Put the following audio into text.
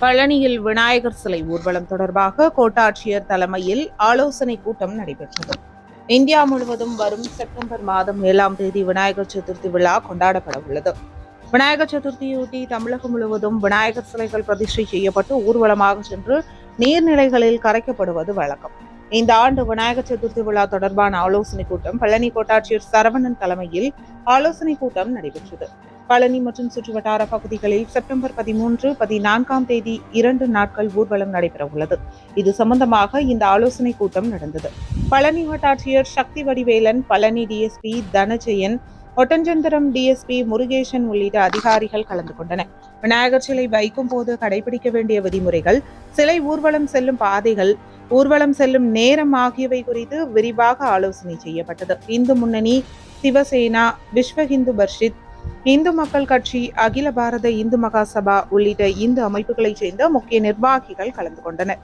பழனியில் விநாயகர் சிலை ஊர்வலம் தொடர்பாக கோட்டாட்சியர் தலைமையில் ஆலோசனை கூட்டம் நடைபெற்றது. இந்தியா முழுவதும் வரும் செப்டம்பர் மாதம் ஏழாம் தேதி விநாயகர் சதுர்த்தி விழா கொண்டாடப்பட உள்ளது. விநாயகர் சதுர்த்தியொட்டி தமிழகம் முழுவதும் விநாயகர் சிலைகள் பிரதிஷ்டை செய்யப்பட்டு ஊர்வலமாக சென்று நீர்நிலைகளில் கரைக்கப்படுவது வழக்கம். இந்த ஆண்டு விநாயகர் சதுர்த்தி விழா தொடர்பான ஆலோசனைக் கூட்டம் பழனி கோட்டாட்சியர் சரவணன் தலைமையில் ஆலோசனைக் கூட்டம் நடைபெற்றது. பழனி மற்றும் சுற்றுவட்டார பகுதிகளில் செப்டம்பர் பதிமூன்று பதினான்காம் தேதி இரண்டு நாட்கள் ஊர்வலம் நடைபெற உள்ளது இது சம்பந்தமாக இந்த ஆலோசனை கூட்டம் நடந்தது. பழனி வட்டாட்சியர் சக்தி வடிவேலன் பழனி டிஎஸ்பி தனஜெயன் ஒட்டஞ்சந்திரம் டிஎஸ்பி முருகேசன் உள்ளிட்ட அதிகாரிகள் கலந்து கொண்டனர். விநாயகர் சிலை வைக்கும் போது கடைபிடிக்க வேண்டிய விதிமுறைகள் சிலை ஊர்வலம் செல்லும் பாதைகள் ஊர்வலம் செல்லும் நேரம் ஆகியவை குறித்து விரிவாக ஆலோசனை செய்யப்பட்டது. இந்து முன்னணி சிவசேனா விஸ்வ ஹிந்து பர்ஷித் இந்து மக்கள் கட்சி அகில பாரத இந்து மகாசபா உள்ளிட்ட இந்து அமைப்புகளைச் சேர்ந்த முக்கிய நிர்வாகிகள் கலந்து கொண்டனர்.